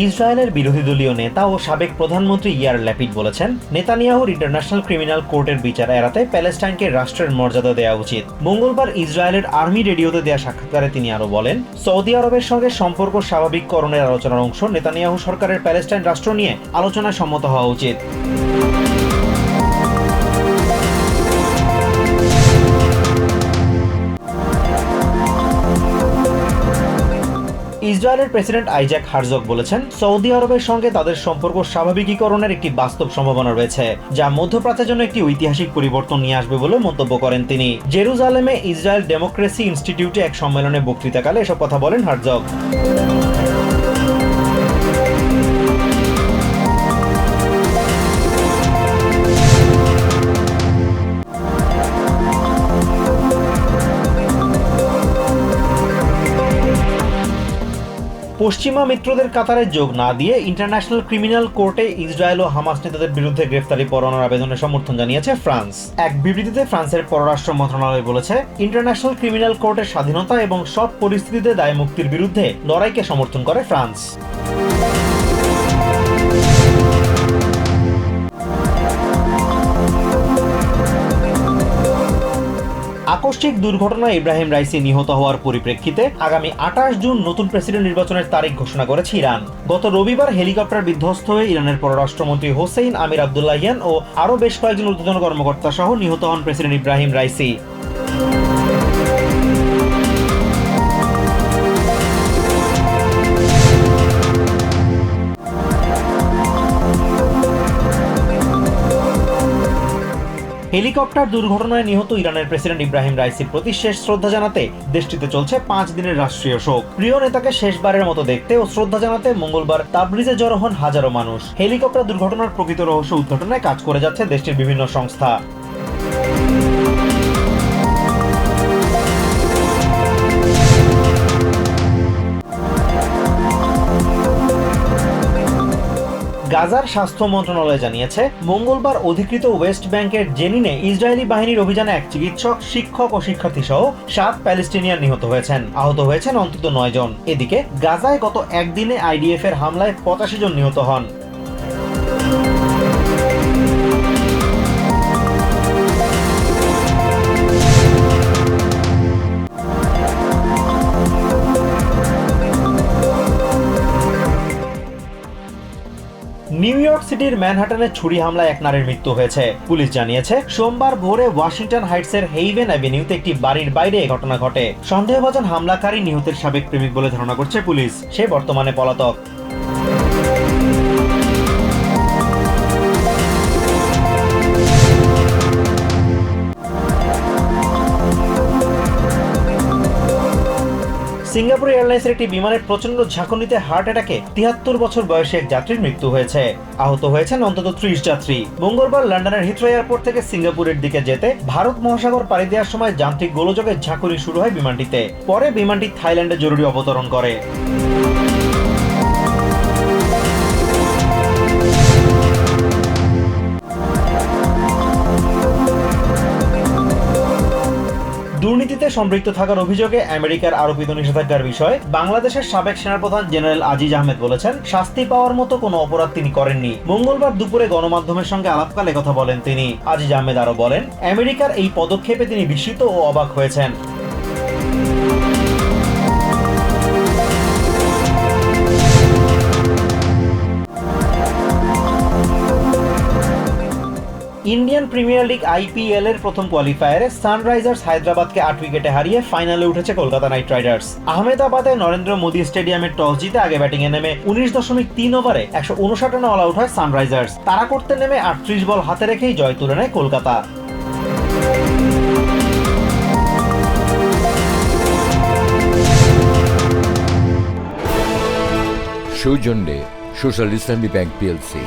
ইসরায়েলের বিরোধী দলীয় নেতা ও সাবেক প্রধানমন্ত্রী ইয়ার ল্যাপিড বলেছেন, নেতানিয়াহুর ইন্টারন্যাশনাল ক্রিমিনাল কোর্টের বিচার এড়াতে প্যালেস্টাইনকে রাষ্ট্রের মর্যাদা দেওয়া উচিত। মঙ্গলবার ইসরায়েলের আর্মি রেডিওতে দেওয়া সাক্ষাৎকারে তিনি আরও বলেন, সৌদি আরবের সঙ্গে সম্পর্ক স্বাভাবিককরণের আলোচনার অংশ নেতানিয়াহু সরকারের প্যালেস্টাইন রাষ্ট্র নিয়ে আলোচনায় সম্মত হওয়া উচিত। ইসরায়েলের প্রেসিডেন্ট আইজাক হারজক বলেছেন, সৌদি আরবের সঙ্গে তাদের সম্পর্ক স্বাভাবিকীকরণের একটি বাস্তব সম্ভাবনা রয়েছে, যা মধ্যপ্রাচ্যের জন্য একটি ঐতিহাসিক পরিবর্তন নিয়ে আসবে বলে মন্তব্য করেন তিনি। জেরুজালেমে ইসরায়েল ডেমোক্রেসি ইনস্টিটিউটে এক সম্মেলনে বক্তৃতাকালে এসব কথা বলেন হারজক পশ্চিমা মিত্রদের কাতারে যোগ না দিয়ে ইন্টারন্যাশনাল ক্রিমিনাল কোর্টে ইসরায়েল ও হামাস নেতাদের বিরুদ্ধে গ্রেফতারি পরোয়ানার আবেদনের সমর্থন জানিয়েছে ফ্রান্স। এক বিবৃতিতে ফ্রান্সের পররাষ্ট্র মন্ত্রণালয় বলেছে ইন্টারন্যাশনাল ক্রিমিনাল কোর্টের স্বাধীনতা এবং সব পরিস্থিতিতে দায় মুক্তির বিরুদ্ধে লড়াইকে সমর্থন করে ফ্রান্স। আকস্মিক দুর্ঘটনায় ইব্রাহিম রাইসি নিহত হওয়ার পরিপ্রেক্ষিতে আগামী আঠাশ জুন নতুন প্রেসিডেন্ট নির্বাচনের তারিখ ঘোষণা করেছে ইরান। গত রবিবার হেলিকপ্টার বিধ্বস্ত হয়ে ইরানের পররাষ্ট্রমন্ত্রী হোসেইন আমির আবদুল্লাহিয়ান ও আরও বেশ কয়েকজন ঊর্ধ্বতন কর্মকর্তা সহ নিহত হন প্রেসিডেন্ট ইব্রাহিম রাইসি। হেলিকপ্টার দুর্ঘটনায় নিহত ইরানের প্রেসিডেন্ট ইব্রাহিম রাইসির প্রতি শেষ শ্রদ্ধা জানাতে দেশটিতে চলছে পাঁচ দিনের রাষ্ট্রীয় শোক। প্রিয় নেতাকে শেষবারের মতো দেখতে ও শ্রদ্ধা জানাতে মঙ্গলবার তাবরিজে জড়ো হন হাজারো মানুষ। হেলিকপ্টার দুর্ঘটনার প্রকৃত রহস্য উদ্ঘাটনে কাজ করে যাচ্ছে দেশটির বিভিন্ন সংস্থা। গাজার স্বাস্থ্য মন্ত্রণালয় জানিয়েছে, মঙ্গলবার অধিকৃত ওয়েস্ট ব্যাংকের জেনিনে ইসরায়েলি বাহিনীর অভিযানে এক চিকিৎসক, শিক্ষক ও শিক্ষার্থী সহ সাত প্যালেস্টিনিয়ান নিহত হয়েছেন। আহত হয়েছেন অন্তত নয় জন। এদিকে, গাজায় গত একদিনে আইডিএফ এর হামলায় পঁচাশি জন নিহত হন। নিউ ইয়র্ক সিটির ম্যানহাটনে ছুরি হামলায় এক নারীর মৃত্যু হয়েছে। পুলিশ জানিয়েছে, সোমবার ভোরে ওয়াশিংটন হাইটসের হেইভেন অ্যাভিনিউতে একটি বাড়ির বাইরে এ ঘটনা ঘটে। সন্দেহভাজন হামলাকারী নিহতের সাবেক প্রেমিক বলে ধারণা করছে পুলিশ। সে বর্তমানে পলাতক। সিঙ্গাপুর এয়ারলাইন্সের একটি বিমানের প্রচণ্ড ঝাঁকুনিতে হার্ট অ্যাটাকে তিয়াত্তর বছর বয়সে এক যাত্রীর মৃত্যু হয়েছে। আহত হয়েছেন অন্তত ত্রিশ যাত্রী। মঙ্গলবার লন্ডনের হিথ্রো এয়ারপোর্ট থেকে সিঙ্গাপুরের দিকে যেতে ভারত মহাসাগর পাড়ি দেওয়ার সময় যান্ত্রিক গোলযোগের ঝাঁকুনি শুরু হয় বিমানটিতে। পরে বিমানটি থাইল্যান্ডে জরুরি অবতরণ করে। দুর্নীতিতে সম্পৃক্ত থাকার অভিযোগে আমেরিকার আরোপিত নিষেধাজ্ঞার বিষয়ে। বাংলাদেশের সাবেক সেনাপ্রধান জেনারেল আজিজ আহমেদ বলেছেন, শাস্তি পাওয়ার মতো কোনো অপরাধ তিনি করেননি। মঙ্গলবার দুপুরে গণমাধ্যমের সঙ্গে আলাপকালে কথা বলেন তিনি। আজিজ আহমেদ আরও বলেন, আমেরিকার এই পদক্ষেপে তিনি বিস্মিত ও অবাক হয়েছেন। ইন্ডিয়ান প্রিমিয়ার লিগ আইপিএল এর প্রথম কোয়ালিফায়ারে সানরাইজার্স হায়দ্রাবাদকে আট উইকেটে হারিয়ে ফাইনালে উঠেছে কলকাতা নাইট রাইডার্স। আহমেদাবাদে নরেন্দ্র মোদী স্টেডিয়ামে টস জিতে আগে ব্যাটিংয়ে নেমে উনিশ দশমিক তিন ওভারে একশো উনষাট রানে অল আউট হয় সানরাইজার্স। তারা করতে নেমে আটত্রিশ বল হাতে রেখেই জয় তুলে নেয় কলকাতা। সৌজন্যে সোশ্যাল ইসলামী ব্যাংক পিএলসি।